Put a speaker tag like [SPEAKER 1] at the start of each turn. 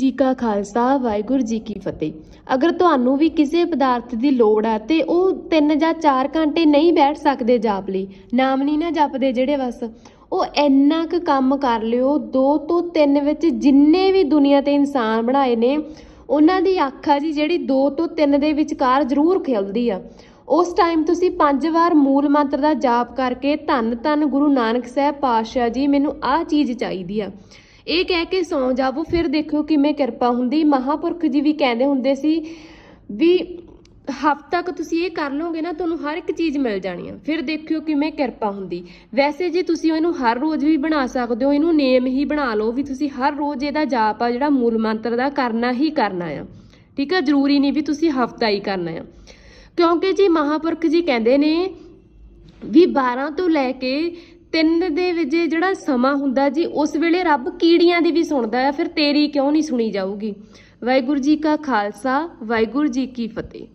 [SPEAKER 1] ਜੀ ਕਾ ਖਾਲਸਾ, ਵਾਹਿਗੁਰੂ ਜੀ ਕੀ ਫਤਿਹ। ਅਗਰ ਤੁਹਾਨੂੰ ਵੀ ਕਿਸੇ ਪਦਾਰਥ ਦੀ ਲੋੜ ਆ ਤੇ ਉਹ 3 ਜਾਂ 4 ਘੰਟੇ ਨਹੀਂ ਬੈਠ ਸਕਦੇ ਜਾਪ ਲਈ, ਨਾਮ ਨਹੀਂ ਨਾ ਜਪਦੇ ਜਿਹੜੇ ਬਸ, ਉਹ ਇੰਨਾ ਕੁ ਕੰਮ ਕਰ ਲਿਓ 2 ਤੋਂ 3 ਵਿੱਚ ਜਿੰਨੇ ਵੀ ਦੁਨੀਆ ਤੇ ਇਨਸਾਨ ਬਣਾਏ ਨੇ, ਉਹਨਾਂ ਦੀ ਅੱਖ ਆ ਜੀ ਜਿਹੜੀ 2 ਤੋਂ 3 ਦੇ ਵਿਚਕਾਰ ਜ਼ਰੂਰ ਖਿਲਦੀ ਆ। ਉਸ ਟਾਈਮ ਤੁਸੀਂ ਪੰਜ ਵਾਰ ਮੂਲ ਮੰਤਰ ਦਾ ਜਾਪ ਕਰਕੇ ਧੰਨ ਧੰਨ ਗੁਰੂ ਨਾਨਕ ਸਾਹਿਬ ਪਾਤਸ਼ਾਹ ਜੀ, ਮੈਨੂੰ ਆਹ ਚੀਜ਼ ਚਾਹੀਦੀ ਆ। ਇਹ ਕਹਿ ਕੇ ਸੌਂ ਜਾਵੋ, ਫਿਰ ਦੇਖਿਓ ਕਿਵੇਂ ਕਿਰਪਾ ਹੁੰਦੀ। ਮਹਾਪੁਰਖ ਜੀ ਵੀ ਕਹਿੰਦੇ ਹੁੰਦੇ ਸੀ ਵੀ ਹਫ਼ਤਾ ਤੱਕ ਤੁਸੀਂ ਇਹ ਕਰ ਲਓਗੇ ਨਾ, ਤੁਹਾਨੂੰ ਹਰ ਇੱਕ ਚੀਜ਼ ਮਿਲ ਜਾਣੀ ਆ। ਫਿਰ ਦੇਖਿਓ ਕਿਵੇਂ ਕਿਰਪਾ ਹੁੰਦੀ। ਵੈਸੇ ਜੇ ਤੁਸੀਂ ਇਹਨੂੰ ਹਰ ਰੋਜ਼ ਵੀ ਬਣਾ ਸਕਦੇ ਹੋ, ਇਹਨੂੰ ਨੇਮ ਹੀ ਬਣਾ ਲਓ ਵੀ ਤੁਸੀਂ ਹਰ ਰੋਜ਼ ਇਹਦਾ ਜਾਪ ਆ, ਜਿਹੜਾ ਮੂਲ ਮੰਤਰ ਦਾ ਕਰਨਾ ਹੀ ਕਰਨਾ ਆ। ਠੀਕ ਆ? ਜ਼ਰੂਰੀ ਨਹੀਂ ਵੀ ਤੁਸੀਂ ਹਫ਼ਤਾ ਹੀ ਕਰਨਾ ਆ। ਕਿਉਂਕਿ ਜੀ ਮਹਾਪੁਰਖ ਜੀ ਕਹਿੰਦੇ ਨੇ ਵੀ 12 ਤੋਂ ਲੈ ਕੇ ਤਿੰਨ ਦੇ ਵਿੱਚ ਜਿਹੜਾ ਸਮਾਂ ਹੁੰਦਾ ਜੀ, ਉਸ ਵੇਲੇ ਰੱਬ ਕੀੜੀਆਂ ਦੀ ਵੀ ਸੁਣਦਾ ਆ, ਫਿਰ ਤੇਰੀ ਕਿਉਂ ਨਹੀਂ ਸੁਣੀ ਜਾਊਗੀ? ਵਾਹਿਗੁਰੂ ਜੀ ਕਾ ਖਾਲਸਾ, ਵਾਹਿਗੁਰੂ ਜੀ ਕੀ ਫਤਿਹ।